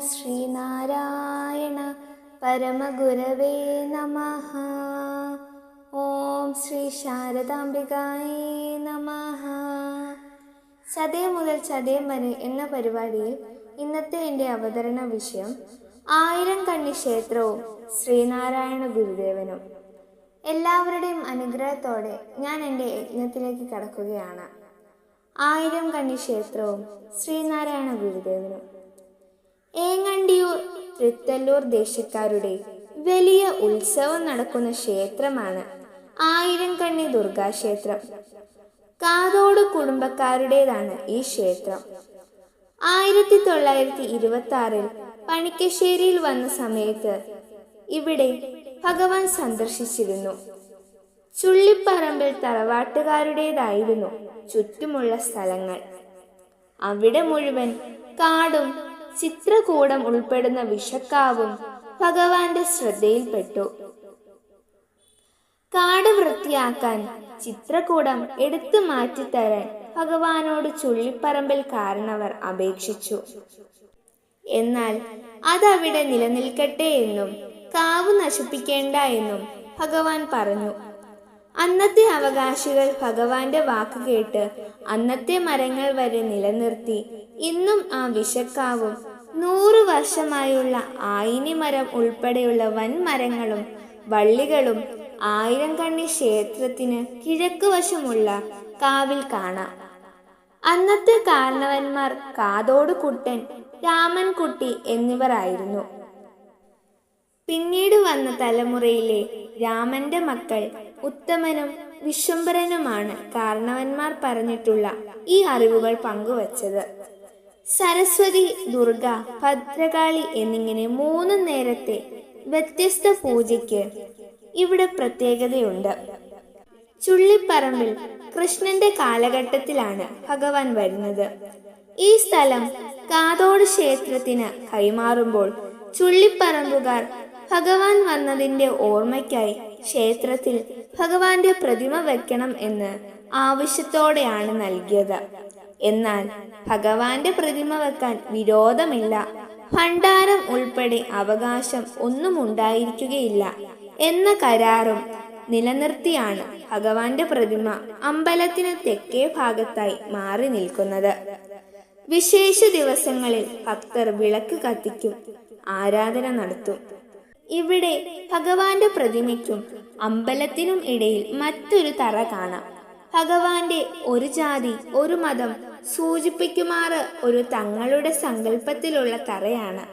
ശ്രീനാരായണ പരമഗുരവേ നമ. ഓം ശ്രീ ശാരദാംബികായേ നമ. ചതയം മുതൽ ചതയം വരെ എന്ന പരിപാടിയിൽ ഇന്നത്തെ എന്റെ അവതരണ വിഷയം ആയിരം കണ്ണി ക്ഷേത്രവും ശ്രീനാരായണ ഗുരുദേവനും. എല്ലാവരുടെയും അനുഗ്രഹത്തോടെ ഞാൻ എന്റെ യജ്ഞത്തിലേക്ക് കടക്കുകയാണ്. ആയിരം കണ്ണി ക്ഷേത്രവും ശ്രീനാരായണ ഗുരുദേവനും. ഏങ്ങണ്ടിയൂർ തൃത്തല്ലൂർ ദേശക്കാരുടെ വലിയ ഉത്സവം നടക്കുന്ന ക്ഷേത്രമാണ് ആയിരം കണ്ണി ദുർഗാക്ഷേത്രം. കാതോട് കുടുംബക്കാരുടേതാണ് ഈ ക്ഷേത്രം. ആയിരത്തി തൊള്ളായിരത്തി ഇരുപത്തി ആറിൽ പണിക്കശ്ശേരിയിൽ വന്ന സമയത്ത് ഇവിടെ ഭഗവാൻ സന്ദർശിച്ചിരുന്നു. ചുള്ളിപ്പറമ്പിൽ തറവാട്ടുകാരുടേതായിരുന്നു ചുറ്റുമുള്ള സ്ഥലങ്ങൾ. അവിടെ മുഴുവൻ കാടും ചിത്രകൂടം ഉൾപ്പെടുന്ന വിഷക്കാവും ഭഗവാന്റെ ശ്രദ്ധയിൽപ്പെട്ടു. കാട് വൃത്തിയാക്കാൻ ചിത്രകൂടം എടുത്തു മാറ്റിത്തരാൻ ഭഗവാനോട് ചുള്ളിപ്പറമ്പിൽ കാരണവർ അപേക്ഷിച്ചു. എന്നാൽ അതവിടെ നിലനിൽക്കട്ടെ എന്നും കാവ് നശിപ്പിക്കേണ്ട എന്നും ഭഗവാൻ പറഞ്ഞു. അന്നത്തെ അവകാശികൾ ഭഗവാന്റെ വാക്ക് കേട്ട് അന്നത്തെ മരങ്ങൾ വരെ നിലനിർത്തി ഇന്നും ആ വിഷക്കാവും നൂറു വർഷമായുള്ള ആയിനി മരം ഉൾപ്പെടെയുള്ള വൻമരങ്ങളും വള്ളികളും ആയിരം കണ്ണി ക്ഷേത്രത്തിന് കിഴക്കുവശമുള്ള കാവിൽ കാണാം. അന്നത്തെ കാരണവന്മാർ കാതോട് കുട്ടൻ രാമൻകുട്ടി എന്നിവരായിരുന്നു. പിന്നീട് വന്ന തലമുറയിലെ രാമന്റെ മക്കൾ ഉത്തമനും വിശ്വംഭരനുമാണ് കാരണവന്മാർ പറഞ്ഞിട്ടുള്ള ഈ അറിവുകൾ പങ്കുവച്ചത്. സരസ്വതി ദുർഗ ഭദ്രകാളി എന്നിങ്ങനെ മൂന്ന് നേരത്തെ വ്യത്യസ്ത പൂജയ്ക്ക് ഇവിടെ പ്രത്യേകതയുണ്ട്. ചുള്ളിപ്പറമ്പിൽ കൃഷ്ണന്റെ കാലഘട്ടത്തിലാണ് ഭഗവാൻ വരുന്നത്. ഈ സ്ഥലം കാതോട് ക്ഷേത്രത്തിന് കൈമാറുമ്പോൾ ചുള്ളിപ്പറമ്പുകാർ ഭഗവാൻ വന്നതിന്റെ ഓർമ്മയ്ക്കായി ക്ഷേത്രത്തിൽ ഭഗവാന്റെ പ്രതിമ വെക്കണം എന്ന് ആവശ്യത്തോടെയാണ് നൽകിയത്. എന്നാൽ ഭഗവാന്റെ പ്രതിമ വെക്കാൻ വിരോധമില്ല. ഭണ്ഡാരം ഉൾപ്പെടെ അവകാശം ഒന്നും ഉണ്ടായിരിക്കുകയില്ല എന്ന കരാറും നിലനിർത്തിയാണ് ഭഗവാന്റെ പ്രതിമ അമ്പലത്തിന് തെക്കേ ഭാഗത്തായി മാറി നിൽക്കുന്നത്. വിശേഷ ദിവസങ്ങളിൽ ഭക്തർ വിളക്ക് കത്തിക്കും ആരാധന നടത്തും. ഇവിടെ ഭഗവാന്റെ പ്രതിമയ്ക്കും അമ്പലത്തിനും ഇടയിൽ മറ്റൊരു തറ കാണാം. ഭഗവാന്റെ ഒരു ജാതി ഒരു മതം സൂചിപ്പിക്കുമാറ് ഒരു തങ്ങളുടെ സങ്കല്പത്തിലുള്ള തറയാണ്.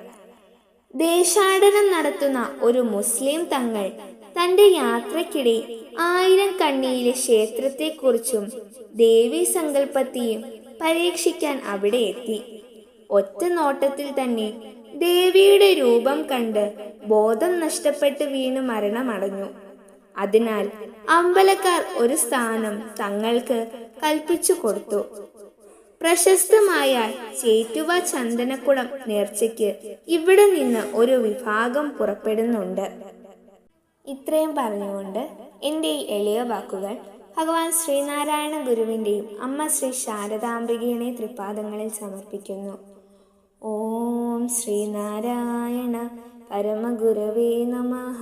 ദേശാടനം നടത്തുന്ന ഒരു മുസ്ലിം തങ്ങൾ തന്റെ യാത്രക്കിടെ ആയിരം കണ്ണിയിലെ ക്ഷേത്രത്തെക്കുറിച്ചും ദേവി സങ്കല്പത്തെയും പരീക്ഷിക്കാൻ അവിടെ എത്തി. ഒറ്റ നോട്ടത്തിൽ തന്നെ ദേവിയുടെ രൂപം കണ്ട് ബോധം നഷ്ടപ്പെട്ട് വീണ് മരണമടഞ്ഞു. അതിനാൽ അമ്പലക്കാർ ഒരു സ്ഥാനം തങ്ങൾക്ക് കൽപ്പിച്ചു കൊടുത്തു. പ്രശസ്തമായ ചേറ്റുവ ചന്ദനക്കുളം നേർച്ചയ്ക്ക് ഇവിടെ നിന്ന് ഒരു വിഭാഗം പുറപ്പെടുന്നുണ്ട്. ഇത്രയും പറഞ്ഞുകൊണ്ട് എന്റെ ഈ എളിയ വാക്കുകൾ ഭഗവാൻ ശ്രീനാരായണ ഗുരുവിന്റെയും അമ്മ ശ്രീ ശാരദാംബികയുടെ തൃപ്പാദങ്ങളിൽ സമർപ്പിക്കുന്നു. ഓം ശ്രീനാരായണ പരമഗുരവേ നമഃ.